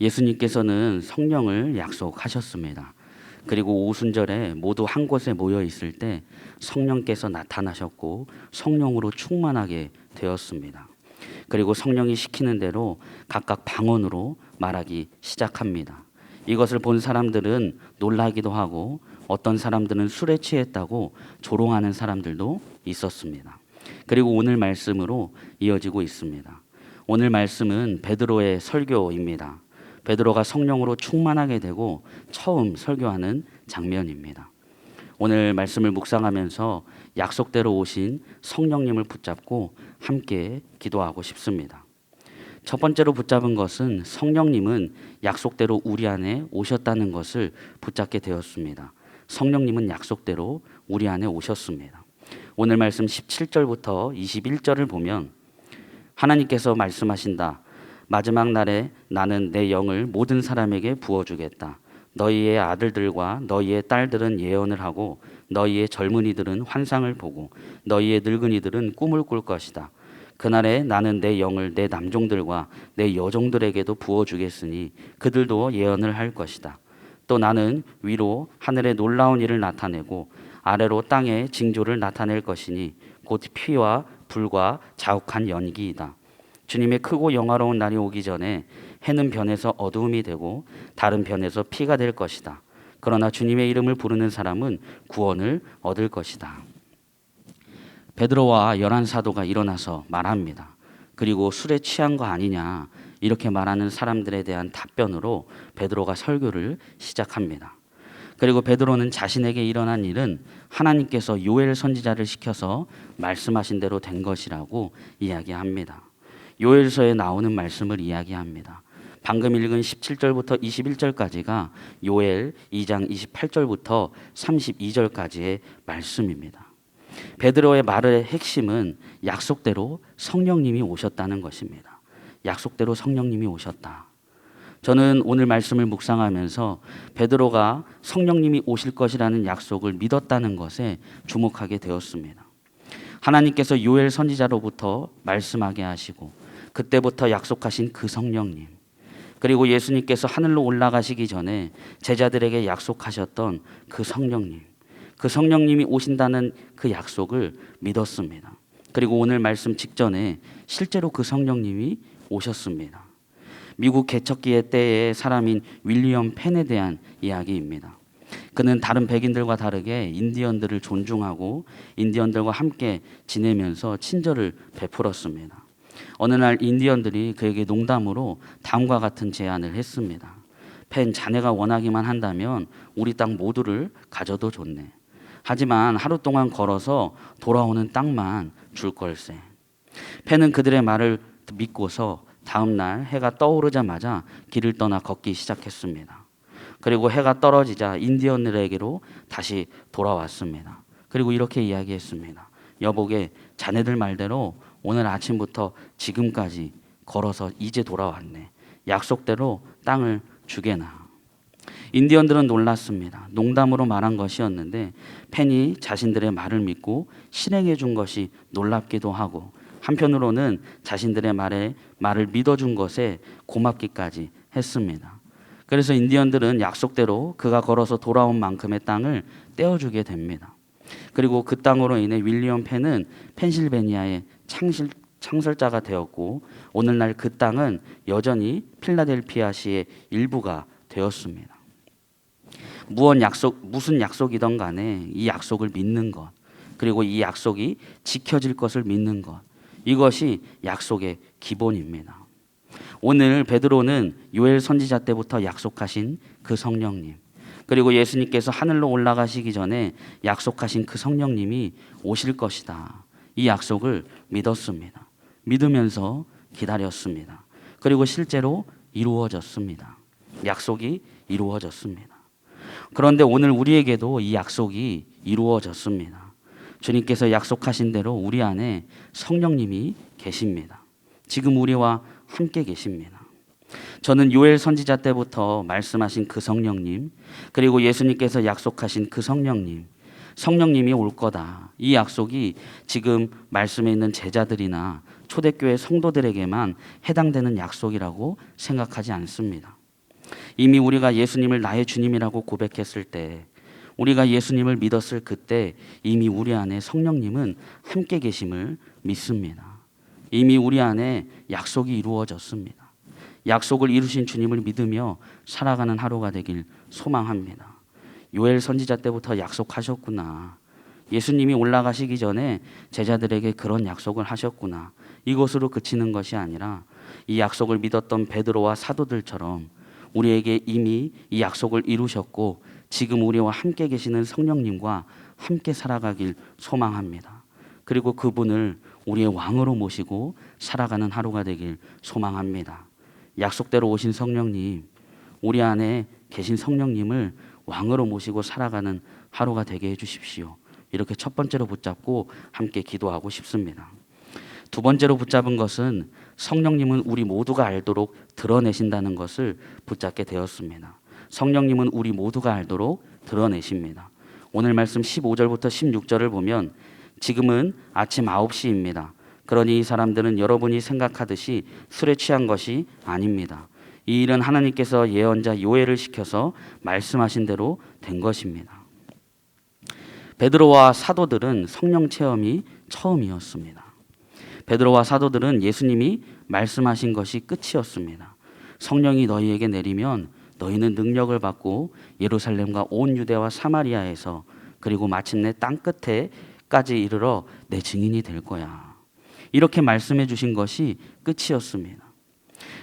예수님께서는 성령을 약속하셨습니다. 그리고 오순절에 모두 한 곳에 모여 있을 때 성령께서 나타나셨고 성령으로 충만하게 되었습니다. 그리고 성령이 시키는 대로 각각 방언으로 말하기 시작합니다. 이것을 본 사람들은 놀라기도 하고 어떤 사람들은 술에 취했다고 조롱하는 사람들도 있었습니다. 그리고 오늘 말씀으로 이어지고 있습니다. 오늘 말씀은 베드로의 설교입니다. 베드로가 성령으로 충만하게 되고 처음 설교하는 장면입니다. 오늘 말씀을 묵상하면서 약속대로 오신 성령님을 붙잡고 함께 기도하고 싶습니다. 첫 번째로 붙잡은 것은 성령님은 약속대로 우리 안에 오셨다는 것을 붙잡게 되었습니다. 성령님은 약속대로 우리 안에 오셨습니다. 오늘 말씀 17절부터 21절을 보면 하나님께서 말씀하신다. 마지막 날에 나는 내 영을 모든 사람에게 부어주겠다. 너희의 아들들과 너희의 딸들은 예언을 하고 너희의 젊은이들은 환상을 보고 너희의 늙은이들은 꿈을 꿀 것이다. 그날에 나는 내 영을 내 남종들과 내 여종들에게도 부어주겠으니 그들도 예언을 할 것이다. 또 나는 위로 하늘에 놀라운 일을 나타내고 아래로 땅에 징조를 나타낼 것이니 곧 피와 불과 자욱한 연기이다. 주님의 크고 영화로운 날이 오기 전에 해는 변해서 어두움이 되고 다른 변해서 피가 될 것이다. 그러나 주님의 이름을 부르는 사람은 구원을 얻을 것이다. 베드로와 열한 사도가 일어나서 말합니다. 그리고 술에 취한 거 아니냐 이렇게 말하는 사람들에 대한 답변으로 베드로가 설교를 시작합니다. 그리고 베드로는 자신에게 일어난 일은 하나님께서 요엘 선지자를 시켜서 말씀하신 대로 된 것이라고 이야기합니다. 요엘서에 나오는 말씀을 이야기합니다. 방금 읽은 17절부터 21절까지가 요엘 2장 28절부터 32절까지의 말씀입니다. 베드로의 말의 핵심은 약속대로 성령님이 오셨다는 것입니다. 약속대로 성령님이 오셨다. 저는 오늘 말씀을 묵상하면서 베드로가 성령님이 오실 것이라는 약속을 믿었다는 것에 주목하게 되었습니다. 하나님께서 요엘 선지자로부터 말씀하게 하시고 그때부터 약속하신 그 성령님 그리고 예수님께서 하늘로 올라가시기 전에 제자들에게 약속하셨던 그 성령님 그 성령님이 오신다는 그 약속을 믿었습니다. 그리고 오늘 말씀 직전에 실제로 그 성령님이 오셨습니다. 미국 개척기의 때의 사람인 윌리엄 펜에 대한 이야기입니다. 그는 다른 백인들과 다르게 인디언들을 존중하고 인디언들과 함께 지내면서 친절을 베풀었습니다. 어느 날 인디언들이 그에게 농담으로 다음과 같은 제안을 했습니다. 펜 자네가 원하기만 한다면 우리 땅 모두를 가져도 좋네. 하지만 하루 동안 걸어서 돌아오는 땅만 줄 걸세. 펜은 그들의 말을 믿고서 다음 날 해가 떠오르자마자 길을 떠나 걷기 시작했습니다. 그리고 해가 떨어지자 인디언들에게로 다시 돌아왔습니다. 그리고 이렇게 이야기했습니다. 여보게 자네들 말대로 오늘 아침부터 지금까지 걸어서 이제 돌아왔네. 약속대로 땅을 주게나. 인디언들은 놀랐습니다. 농담으로 말한 것이었는데 펜이 자신들의 말을 믿고 실행해 준 것이 놀랍기도 하고 한편으로는 자신들의 말에 말을 믿어 준 것에 고맙기까지 했습니다. 그래서 인디언들은 약속대로 그가 걸어서 돌아온 만큼의 땅을 떼어 주게 됩니다. 그리고 그 땅으로 인해 윌리엄 펜은 펜실베니아의 창실, 창설자가 되었고 오늘날 그 땅은 여전히 필라델피아시의 일부가 되었습니다. 무언 약속 무슨 약속이던 간에 이 약속을 믿는 것 그리고 이 약속이 지켜질 것을 믿는 것 이것이 약속의 기본입니다. 오늘 베드로는 요엘 선지자 때부터 약속하신 그 성령님 그리고 예수님께서 하늘로 올라가시기 전에 약속하신 그 성령님이 오실 것이다. 이 약속을 믿었습니다. 믿으면서 기다렸습니다. 그리고 실제로 이루어졌습니다. 약속이 이루어졌습니다. 그런데 오늘 우리에게도 이 약속이 이루어졌습니다. 주님께서 약속하신 대로 우리 안에 성령님이 계십니다. 지금 우리와 함께 계십니다. 저는 요엘 선지자 때부터 말씀하신 그 성령님, 그리고 예수님께서 약속하신 그 성령님, 성령님이 올 거다. 이 약속이 지금 말씀에 있는 제자들이나 초대교회 성도들에게만 해당되는 약속이라고 생각하지 않습니다. 이미 우리가 예수님을 나의 주님이라고 고백했을 때 우리가 예수님을 믿었을 그때 이미 우리 안에 성령님은 함께 계심을 믿습니다. 이미 우리 안에 약속이 이루어졌습니다. 약속을 이루신 주님을 믿으며 살아가는 하루가 되길 소망합니다. 요엘 선지자 때부터 약속하셨구나. 예수님이 올라가시기 전에 제자들에게 그런 약속을 하셨구나. 이것으로 그치는 것이 아니라 이 약속을 믿었던 베드로와 사도들처럼 우리에게 이미 이 약속을 이루셨고 지금 우리와 함께 계시는 성령님과 함께 살아가길 소망합니다. 그리고 그분을 우리의 왕으로 모시고 살아가는 하루가 되길 소망합니다. 약속대로 오신 성령님, 우리 안에 계신 성령님을 왕으로 모시고 살아가는 하루가 되게 해주십시오. 이렇게 첫 번째로 붙잡고 함께 기도하고 싶습니다. 두 번째로 붙잡은 것은 성령님은 우리 모두가 알도록 드러내신다는 것을 붙잡게 되었습니다. 성령님은 우리 모두가 알도록 드러내십니다. 오늘 말씀 15절부터 16절을 보면 지금은 아침 9시입니다. 그러니 이 사람들은 여러분이 생각하듯이 술에 취한 것이 아닙니다. 이 일은 하나님께서 예언자 요엘을 시켜서 말씀하신 대로 된 것입니다. 베드로와 사도들은 성령 체험이 처음이었습니다. 베드로와 사도들은 예수님이 말씀하신 것이 끝이었습니다. 성령이 너희에게 내리면 너희는 능력을 받고 예루살렘과 온 유대와 사마리아에서 그리고 마침내 땅 끝에까지 이르러 내 증인이 될 거야. 이렇게 말씀해 주신 것이 끝이었습니다.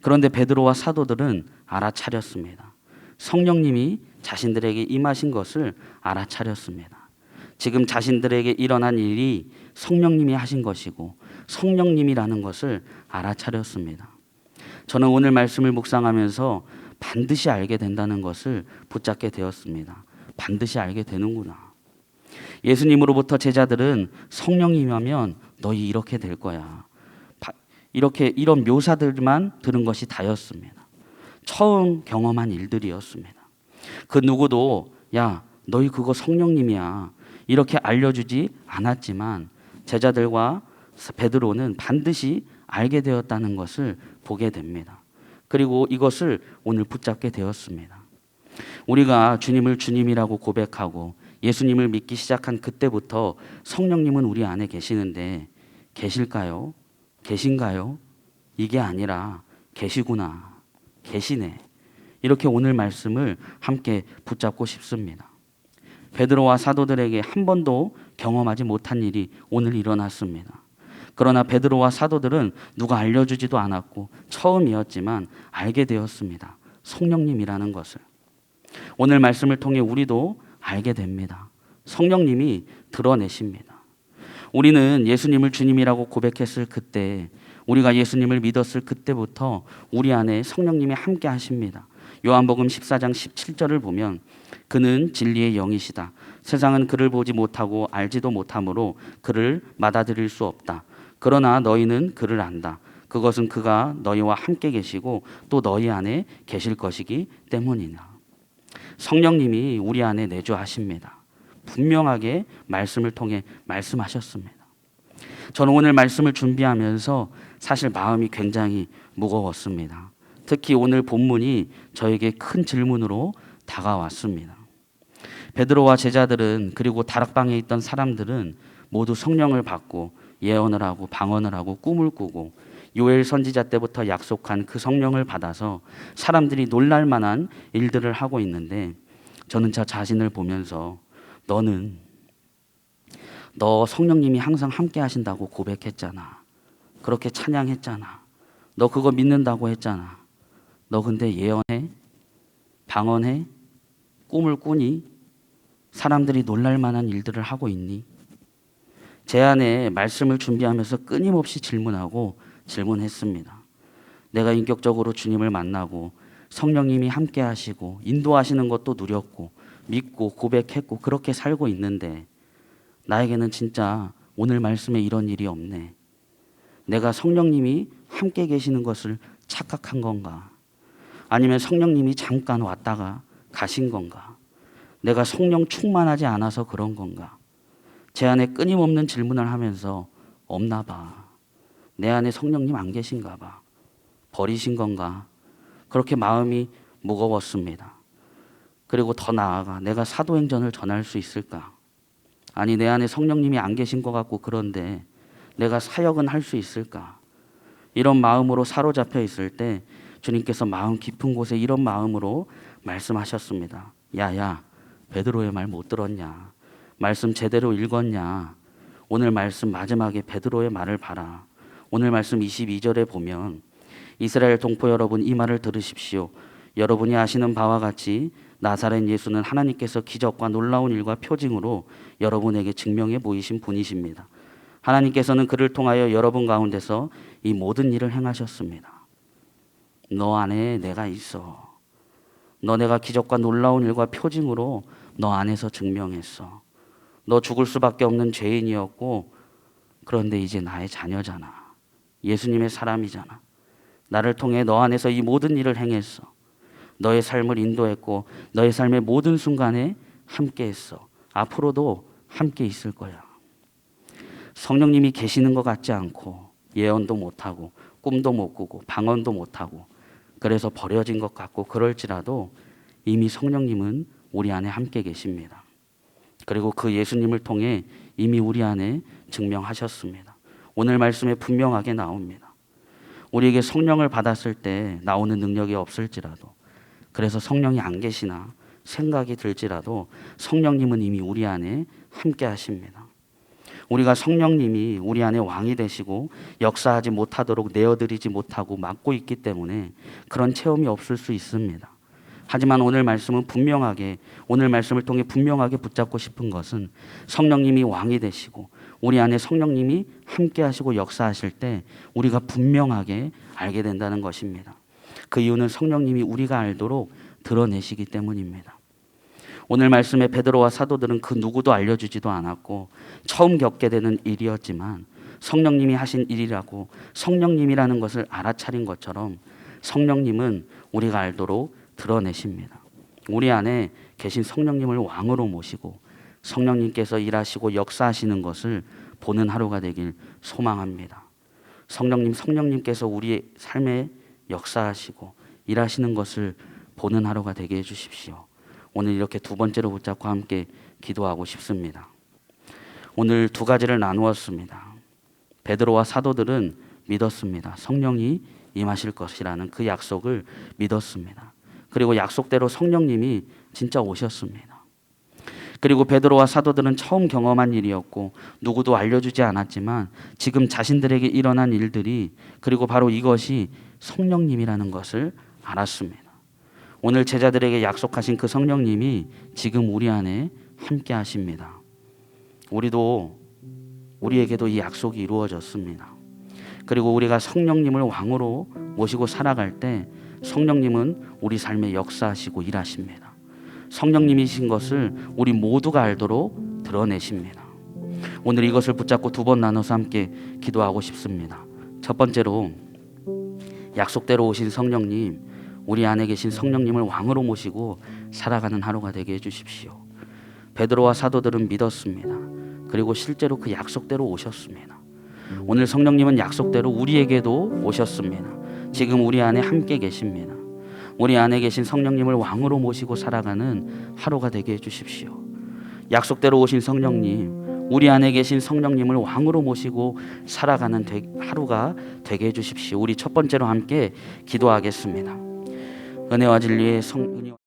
그런데 베드로와 사도들은 알아차렸습니다. 성령님이 자신들에게 임하신 것을 알아차렸습니다. 지금 자신들에게 일어난 일이 성령님이 하신 것이고 성령님이라는 것을 알아차렸습니다. 저는 오늘 말씀을 묵상하면서 반드시 알게 된다는 것을 붙잡게 되었습니다. 반드시 알게 되는구나. 예수님으로부터 제자들은 성령님이면 너희 이렇게 될 거야. 이렇게 이런 묘사들만 들은 것이 다였습니다. 처음 경험한 일들이었습니다. 그 누구도 야 너희 그거 성령님이야 이렇게 알려주지 않았지만 제자들과 베드로는 반드시 알게 되었다는 것을 보게 됩니다. 그리고 이것을 오늘 붙잡게 되었습니다. 우리가 주님을 주님이라고 고백하고 예수님을 믿기 시작한 그때부터 성령님은 우리 안에 계시는데 계실까요? 계신가요? 이게 아니라 계시구나. 계시네. 이렇게 오늘 말씀을 함께 붙잡고 싶습니다. 베드로와 사도들에게 한 번도 경험하지 못한 일이 오늘 일어났습니다. 그러나 베드로와 사도들은 누가 알려주지도 않았고 처음이었지만 알게 되었습니다. 성령님이라는 것을. 오늘 말씀을 통해 우리도 알게 됩니다. 성령님이 드러내십니다. 우리는 예수님을 주님이라고 고백했을 그때 우리가 예수님을 믿었을 그때부터 우리 안에 성령님이 함께 하십니다. 요한복음 14장 17절을 보면 그는 진리의 영이시다. 세상은 그를 보지 못하고 알지도 못하므로 그를 받아들일 수 없다. 그러나 너희는 그를 안다. 그것은 그가 너희와 함께 계시고 또 너희 안에 계실 것이기 때문이나. 성령님이 우리 안에 내주하십니다. 분명하게 말씀을 통해 말씀하셨습니다. 저는 오늘 말씀을 준비하면서 사실 마음이 굉장히 무거웠습니다. 특히 오늘 본문이 저에게 큰 질문으로 다가왔습니다. 베드로와 제자들은 그리고 다락방에 있던 사람들은 모두 성령을 받고 예언을 하고 방언을 하고 꿈을 꾸고 요엘 선지자 때부터 약속한 그 성령을 받아서 사람들이 놀랄 만한 일들을 하고 있는데 저는 저 자신을 보면서 너는 너 성령님이 항상 함께 하신다고 고백했잖아. 그렇게 찬양했잖아. 너 그거 믿는다고 했잖아. 너 근데 예언해? 방언해? 꿈을 꾸니? 사람들이 놀랄 만한 일들을 하고 있니? 제 안에 말씀을 준비하면서 끊임없이 질문하고 질문했습니다. 내가 인격적으로 주님을 만나고 성령님이 함께 하시고 인도하시는 것도 누렸고 믿고 고백했고 그렇게 살고 있는데 나에게는 진짜 오늘 말씀에 이런 일이 없네. 내가 성령님이 함께 계시는 것을 착각한 건가? 아니면 성령님이 잠깐 왔다가 가신 건가? 내가 성령 충만하지 않아서 그런 건가? 제 안에 끊임없는 질문을 하면서 없나 봐. 내 안에 성령님 안 계신가 봐. 버리신 건가? 그렇게 마음이 무거웠습니다. 그리고 더 나아가 내가 사도행전을 전할 수 있을까? 아니 내 안에 성령님이 안 계신 것 같고 그런데 내가 사역은 할 수 있을까? 이런 마음으로 사로잡혀 있을 때 주님께서 마음 깊은 곳에 이런 마음으로 말씀하셨습니다. 야야 베드로의 말 못 들었냐? 말씀 제대로 읽었냐? 오늘 말씀 마지막에 베드로의 말을 봐라. 오늘 말씀 22절에 보면 이스라엘 동포 여러분 이 말을 들으십시오. 여러분이 아시는 바와 같이 나사렛 예수는 하나님께서 기적과 놀라운 일과 표징으로 여러분에게 증명해 보이신 분이십니다. 하나님께서는 그를 통하여 여러분 가운데서 이 모든 일을 행하셨습니다. 너 안에 내가 있어. 너 내가 기적과 놀라운 일과 표징으로 너 안에서 증명했어. 너 죽을 수밖에 없는 죄인이었고 그런데 이제 나의 자녀잖아. 예수님의 사람이잖아. 나를 통해 너 안에서 이 모든 일을 행했어. 너의 삶을 인도했고 너의 삶의 모든 순간에 함께 했어. 앞으로도 함께 있을 거야. 성령님이 계시는 것 같지 않고 예언도 못하고 꿈도 못 꾸고 방언도 못하고 그래서 버려진 것 같고 그럴지라도 이미 성령님은 우리 안에 함께 계십니다. 그리고 그 예수님을 통해 이미 우리 안에 증명하셨습니다. 오늘 말씀에 분명하게 나옵니다. 우리에게 성령을 받았을 때 나오는 능력이 없을지라도 그래서 성령이 안 계시나 생각이 들지라도 성령님은 이미 우리 안에 함께 하십니다. 우리가 성령님이 우리 안에 왕이 되시고 역사하지 못하도록 내어드리지 못하고 막고 있기 때문에 그런 체험이 없을 수 있습니다. 하지만 오늘 말씀은 분명하게 오늘 말씀을 통해 분명하게 붙잡고 싶은 것은 성령님이 왕이 되시고 우리 안에 성령님이 함께 하시고 역사하실 때 우리가 분명하게 알게 된다는 것입니다. 그 이유는 성령님이 우리가 알도록 드러내시기 때문입니다. 오늘 말씀에 베드로와 사도들은 그 누구도 알려주지도 않았고 처음 겪게 되는 일이었지만 성령님이 하신 일이라고 성령님이라는 것을 알아차린 것처럼 성령님은 우리가 알도록 드러내십니다. 우리 안에 계신 성령님을 왕으로 모시고 성령님께서 일하시고 역사하시는 것을 보는 하루가 되길 소망합니다. 성령님, 성령님께서 우리의 삶에 역사하시고 일하시는 것을 보는 하루가 되게 해주십시오. 오늘 이렇게 두 번째로 붙잡고 함께 기도하고 싶습니다. 오늘 두 가지를 나누었습니다. 베드로와 사도들은 믿었습니다. 성령이 임하실 것이라는 그 약속을 믿었습니다. 그리고 약속대로 성령님이 진짜 오셨습니다. 그리고 베드로와 사도들은 처음 경험한 일이었고 누구도 알려주지 않았지만 지금 자신들에게 일어난 일들이 그리고 바로 이것이 성령님이라는 것을 알았습니다. 오늘 제자들에게 약속하신 그 성령님이 지금 우리 안에 함께 하십니다. 우리도 우리에게도 이 약속이 이루어졌습니다. 그리고 우리가 성령님을 왕으로 모시고 살아갈 때 성령님은 우리 삶에 역사하시고 일하십니다. 성령님이신 것을 우리 모두가 알도록 드러내십니다. 오늘 이것을 붙잡고 두 번 나눠서 함께 기도하고 싶습니다. 첫 번째로 약속대로 오신 성령님, 우리 안에 계신 성령님을 왕으로 모시고 살아가는 하루가 되게 해주십시오. 베드로와 사도들은 믿었습니다. 그리고 실제로 그 약속대로 오셨습니다. 오늘 성령님은 약속대로 우리에게도 오셨습니다. 지금 우리 안에 함께 계십니다. 우리 안에 계신 성령님을 왕으로 모시고 살아가는 하루가 되게 해주십시오. 약속대로 오신 성령님, 우리 안에 계신 성령님을 왕으로 모시고 살아가는 되, 하루가 되게 해주십시오. 우리 첫 번째로 함께 기도하겠습니다. 은혜와 진리의 성 은혜와